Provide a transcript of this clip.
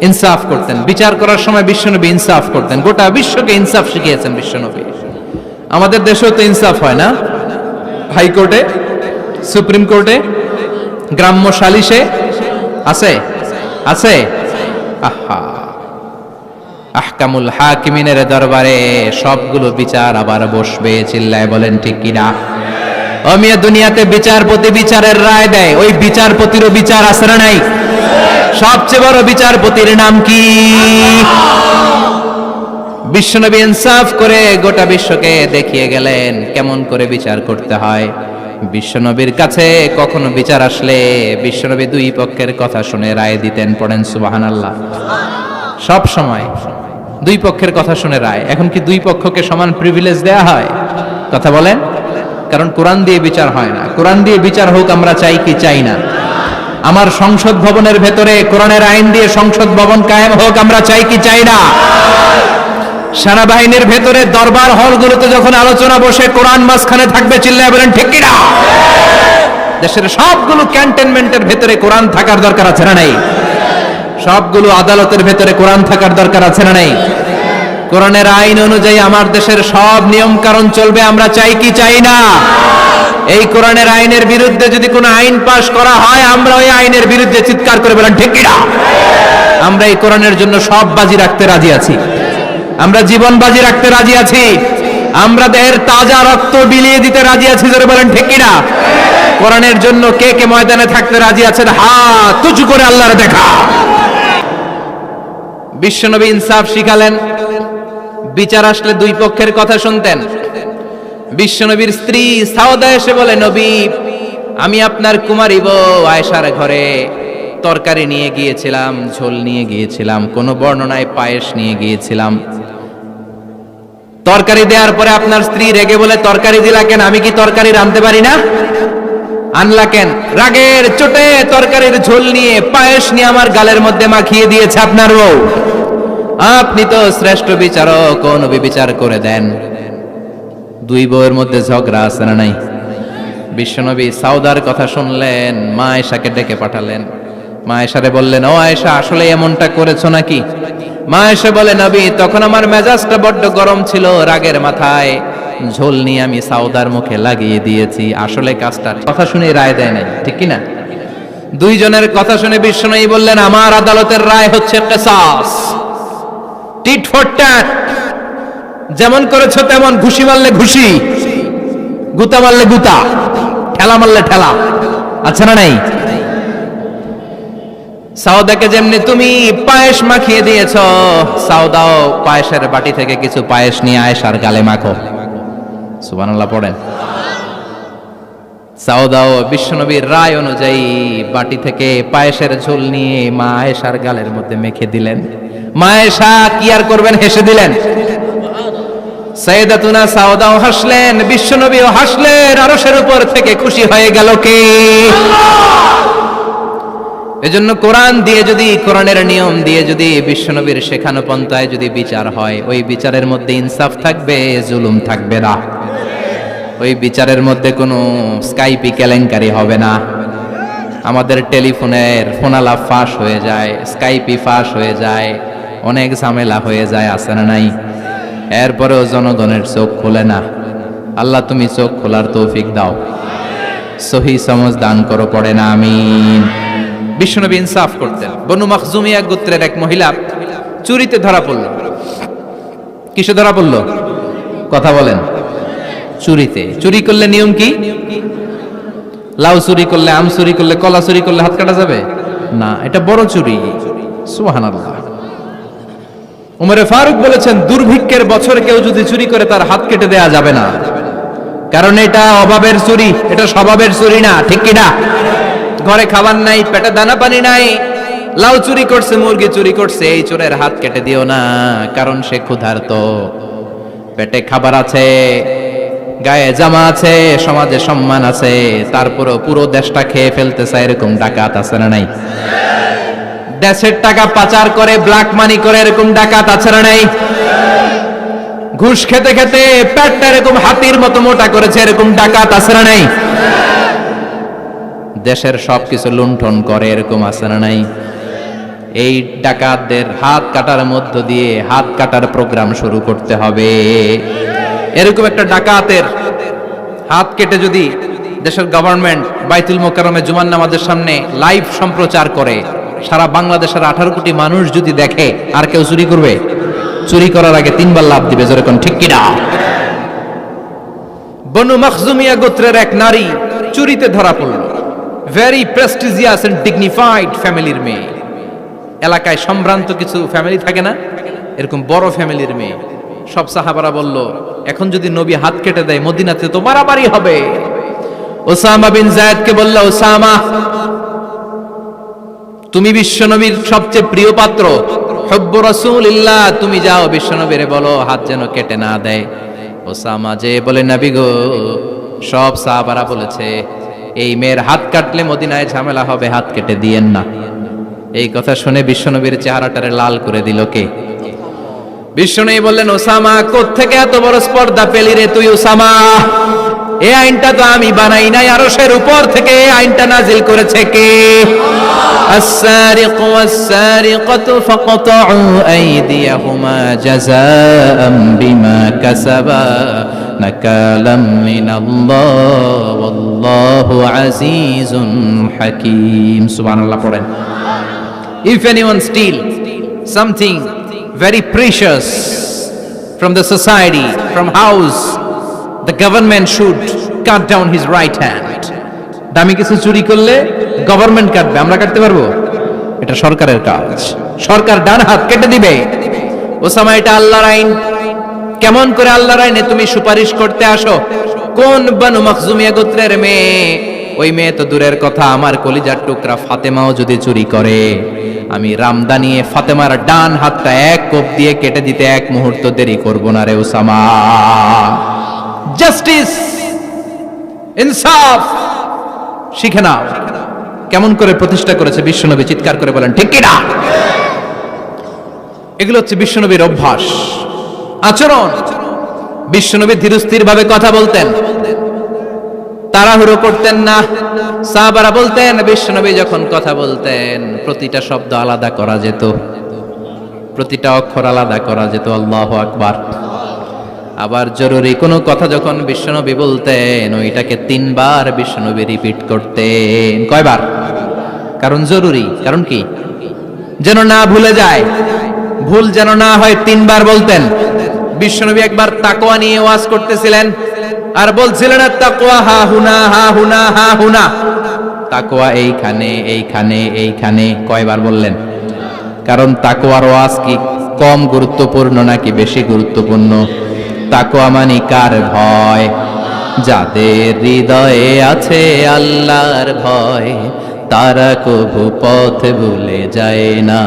ইনসাফ করতেন। বিচার করার সময় বিশ্বনবী ইনসাফ করতেন। গোটা বিশ্বকে ইনসাফ শিখিয়েছেন বিশ্বনবী। আমাদের দেশেও তো ইনসাফ হয় না। হাইকোর্টে, সুপ্রিম কোর্টে, গ্রাম্য সালিশে। আছে? আছে? আহা। আহকামুল হাকিমিনের দরবারে সবগুলো বিচার আবার বসবে, চিল্লায় বলেন ঠিক কিনা? অমিয়া দুনিয়াতে বিচারপতি বিচারের রায় দেয়। ওই বিচারপতিরও বিচার না নাই? সবচেয়ে বড় বিচারপতির নাম কি? বিশ্বনবী ইনসাফ করে গোটা বিশ্বকে দেখিয়ে গেলেন, কেমন করে বিচার করতে হয়? বিশ্বনবীর কাছে কখনো বিচার আসলে বিশ্বনবী দুই পক্ষের কথা শুনে রায় দিতেন, পড়েন সুবাহান আল্লাহ সব সময় দুই পক্ষের কথা শুনে রায়। এখন কি দুই পক্ষকে সমান প্রিভিলেজ দেয়া হয়? কথা বলেন। কারণ কোরআন দিয়ে বিচার হয় না। কোরআন দিয়ে বিচার হোক, আমরা চাই কি? চাই না। আমার সংসদ ভবনের ভেতরে কোরআনের আইন দিয়ে সংসদ ভবন কায়েম হোক, আমরা চাই কি? চাই না। সেনাবাহিনীর ভেতরে দরবার হলগুলোতে যখন আলোচনা বসে, কোরআন মাঝখানে থাকবে, চিল্লায় বলেন, ঠিক কিনা? দেশের সবগুলো ক্যান্টনমেন্টের ভেতরে কোরআন থাকার দরকার আছে না নাই? সবগুলো আদালতের ভেতরে কোরআন থাকার দরকার আছে না নাই? কোরআনের আইন অনুযায়ী আমার দেশের সব নিয়ম কারণ চলবে, আমরা চাই কি চাই না? এই কোরআনের আইনের বিরুদ্ধে যদি কোনো আইন পাশ করা হয়, আমরা ওই আইনের বিরুদ্ধে চিৎকার করে বলেন ঠিক আমরা এই কোরআনের জন্য সব বাজি রাখতে রাজি আছি। আমরা জীবন বাজি রাখতে রাজি আছি। আমরা দেহের তাজা রক্ত বিলিয়ে দিতে রাজি আছি, জোরে বলেন, ঠিক কিনা? কোরআনের জন্য কে কে ময়দানে থাকতে রাজি আছেন? হা তুচু করে আল্লাহর দেখা। বিশ্বনবী ইনসাফ শিখালেন। বিচার আসলে দুই পক্ষের কথা শুনতেন। বিশ্বনবীর স্ত্রী সাউদা এসে বলে, নবী, আমি আপনার কুমারী বউ আয়েশার ঘরে তরকারি নিয়ে গিয়েছিলাম, ঝোল নিয়ে গিয়েছিলাম, কোনো বর্ণনায় পায়েস নিয়ে গিয়েছিলাম। তরকারি দেওয়ার পরে আপনার স্ত্রী রেগে বলে, তরকারি দিলা কেন? আমি কি তরকারি রাঁধতে পারি না? আনলা কেন? রাগের চোটে তরকারির ঝোল নিয়ে পায়েস নিয়ে আমার গালের মধ্যে মাখিয়ে দিয়েছে আপনার বউ। আপনি তো শ্রেষ্ঠ বিচারক কোন বিচার করে দেন। দুই বউয়ের মধ্যে ঝগড়া আছে না নাই? বিশ্বনবী সাউদার কথা শুনলেন মা আয়েশাকে ডেকে পাঠালেন। মা আয়েশারে বললেন, ও আয়েশা, আসলে এমনটা করেছ নাকি? মা এসে বলে, নবী, তখন আমার মেজাজটা বড্ড গরম ছিল রাগের মাথায়। ঝোল নিয়ে আমি সাউদার মুখে লাগিয়ে দিয়েছি। আসলে কাজটা কথা শুনে রায় দেয় নাই, ঠিক কি না দুইজনের কথা শুনে বিশ্বনবী বললেন, আমার আদালতের রায় হচ্ছে কেসাস। Tit for tat. যেমন করেছ তেমন ঘুষি মারলে ঘুষি, গুতা মারলে গুতা, ঠেলা মারলে ঠেলা। আচ্ছা না নাই? সাউদাকে যেমনি তুমি পায়েস মাখিয়ে দিয়েছ সাউদাও পায়েসের বাটি থেকে কিছু পায়েস নিয়ে আয়েশার গালে মাখো। সুবহানাল্লাহ পড়েন। সাউদাও বিশ্বনবীর রায় অনুযায়ী বাটি থেকে পায়েসের ঝোল নিয়ে মা আয়েশার গালের মধ্যে মেখে দিলেন। মা আয়েশা কি আর করবেন হেসে দিলেন। সৈয়দাতুনা সাউদাও হাসলেন, বিশ্বনবীও হাসলেন, আরশের উপর থেকে খুশি হয়ে গেল কে? এজন্য কোরআন দিয়ে যদি, কোরআনের নিয়ম দিয়ে যদি বিশ্বনবীর শেখানো পন্থায় যদি বিচার হয়, ওই বিচারের মধ্যে ইনসাফ থাকবে, জুলুম থাকবে না। ওই বিচারের মধ্যে কোনো স্কাইপি কেলেঙ্কারি হবে না। আমাদের টেলিফোনের ফোনালা ফাঁস হয়ে যায়, স্কাইপি ফাঁস হয়ে যায়। অনেক ঝামেলা হয়ে যায় আসে না নাই? এরপরেও জনগণের চোখ খোলে না। আল্লাহ তুমি চোখ খোলার তৌফিক দাও। সহি সমজ দান করো, পড়ে না, আমিন। বিশ্বনবী ইনসাফ করতেন। বনু মখজুমিয়া গোত্রের এক মহিলা চুরিতে ধরা পড়ল। কিসে ধরা পড়ল? কথা বলেন। চুরিতে। চুরি করলে নিয়ম কি? লাউ চুরি করলে আম চুরি করলে কলা চুরি করলে হাত কাটা যাবে? না, এটা বড় চুরি। সুবহানাল্লাহ। উমরে ফারুক বলেছেন, দুর্ভিক্ষের বছর কেউ যদি চুরি করে তার হাত কেটে দেয়া যাবে না। কারণ এটা অভাবের চুরি, এটা স্বভাবের চুরি না, ঠিক কি না ঘরে খাবার নাই, পেটে দানা পানি নাই, লাউ চুরি করছে, মুরগি চুরি করছে, এই চোরের হাত কেটে দিও না, কারণ সে ক্ষুধার্ত। পেটে খাবার আছে, গায়ে জামা আছে, সমাজে সম্মান আছে, তারপরও পুরো দেশটা খেয়ে ফেলতে এরকম ডাকাত আছে না নাই? দেশের টাকা পাচার করে ব্ল্যাক মানি করে, এরকম ডাকাত আছে না নাই? ঘুষ খেতে খেতে পেটটা এরকম হাতির মতো মোটা করেছে, এরকম ডাকাত আছে নাই? দেশের সবকিছু লুণ্ঠন করে, এরকম আছে না নাই? এই ডাকাতদের হাত কাটার মধ্য দিয়ে হাত কাটার প্রোগ্রাম শুরু করতে হবে। এরকম একটা ডাকাতের হাত কেটে যদি দেশের গভর্নমেন্ট বাইতুল মোকারমে জুমান নামাজের সামনে লাইভ সম্প্রচার করে সারা বাংলাদেশের আঠারো কোটি মানুষ যদি দেখে, আর কেউ চুরি করবে? চুরি করার আগে তিনবার লাভ দিবে যেরকম ঠিক কিনা? বনু মখজুমিয়া গোত্রের এক নারী চুরিতে ধরা পড়ল। ভেরি প্রেস্টিজিয়াস এন্ড ডিগনিফাইড ফ্যামিলির মেয়ে। এলাকায় সম্ভ্রান্ত কিছু ফ্যামিলি থাকে না? এরকম বড় ফ্যামিলির মেয়ে। সব সাহাবারা বলল, এখন যদি নবী হাত কেটে দেয়, মদিনাতে তো মারামারি হবে। ওসামা বিন জায়েদকে বলল, ওসামা তুমি বিশ্বনবীর সবচেয়ে প্রিয় পাত্র। হব্ব রাসূলিল্লাহ, তুমি যাও বিশ্বনবীরে বলো, হাত যেন কেটে না দেয়। ওসামা যে বলে, নাবি গো। সব সাহাবারা বলেছে, এই মেয়ের হাত কাটলে মদিনায় ঝামেলা হবে, হাত কেটে দিয়েন না। এই কথা শুনে বিশ্বনবীর চেহারাটারে লাল করে দিল কে? বিশ্বনবী বললেন, ওসামা, কোত্থেকে এত বড় স্পর্ধা পেলি রে তুই, ওসামা? এই আইনটা তো আমি বানাই নাই আরশের উপর থেকে এই আইনটা নাজিল করেছে কে السارق والسارقة فقطعوا أيديهما جزاء بما كسبا نكالا من الله والله عزيز حكيم سبحان الله পড়েন If anyone steal something very precious from the society, from house, the government should cut down his right hand. দামি কিছু চুরি করলে গভর্নমেন্ট কাটবে, আমরা কাটতে পারব? এটা সরকারের কাজ। সরকার ডান হাত কেটে দিবে। ওসামা, এটা আল্লাহর আইন। কেমন করে আল্লাহর আইনে তুমি সুপারিশ করতে আসো? কোন বানু মখজুমিয়া গোত্রের মেয়ে? ওই মেয়ে তো দূরের কথা, আমার কলিজার টুকরা ফাতেমাও যদি চুরি করে, আমি রামদা নিয়ে ফাতেমার ডান হাতটা এক কোপ দিয়ে কেটে দিতে এক মুহূর্ত দেরি করব না রে ওসামা। জাস্টিস ইনসাফ শিখে নাও। কেমন করে প্রতিষ্ঠা করেছে বিশ্বনবী? চিৎকার করে বলেন, ঠিক কিনা? এগুলো হচ্ছে বিশ্বনবীর অভ্যাস। আচরণ। বিশ্বনবী ধীরস্থির ভাবে কথা বলতেন। তাড়াহুড়ো করতেন না। সাহাবারা বলতেন, বিশ্বনবী যখন কথা বলতেন, প্রতিটা শব্দ আলাদা করা যেত। প্রতিটা অক্ষর আলাদা করা যেত। আল্লাহ আকবার। আবার জরুরি কোনো কথা যখন বিশ্বনবী বলতেন, ওইটাকে তিনবার বিশ্বনবী রিপিট করতেন। কয়বার? কারণ জরুরি। কারণ কি? যেন না ভুলে যায়। ভুল যেন না হয় তিনবার বলতেন। বিশ্বনবী একবার তাকোয়া নিয়ে ওয়াজ করতেছিলেন আর বলছিলেন তাকোয়া হা হুনা হা হুনা হা হুনা। তাকোয়া এইখানে এইখানে এইখানে কয়বার বললেন? কারণ তাকোয়ার ওয়াজ কি কম গুরুত্বপূর্ণ নাকি বেশি গুরুত্বপূর্ণ? তাকোয়া মানি কার ভয়। যাদের হৃদয়ে আছে আল্লাহর ভয়, তারা কভু পথ ভুলে যায় না।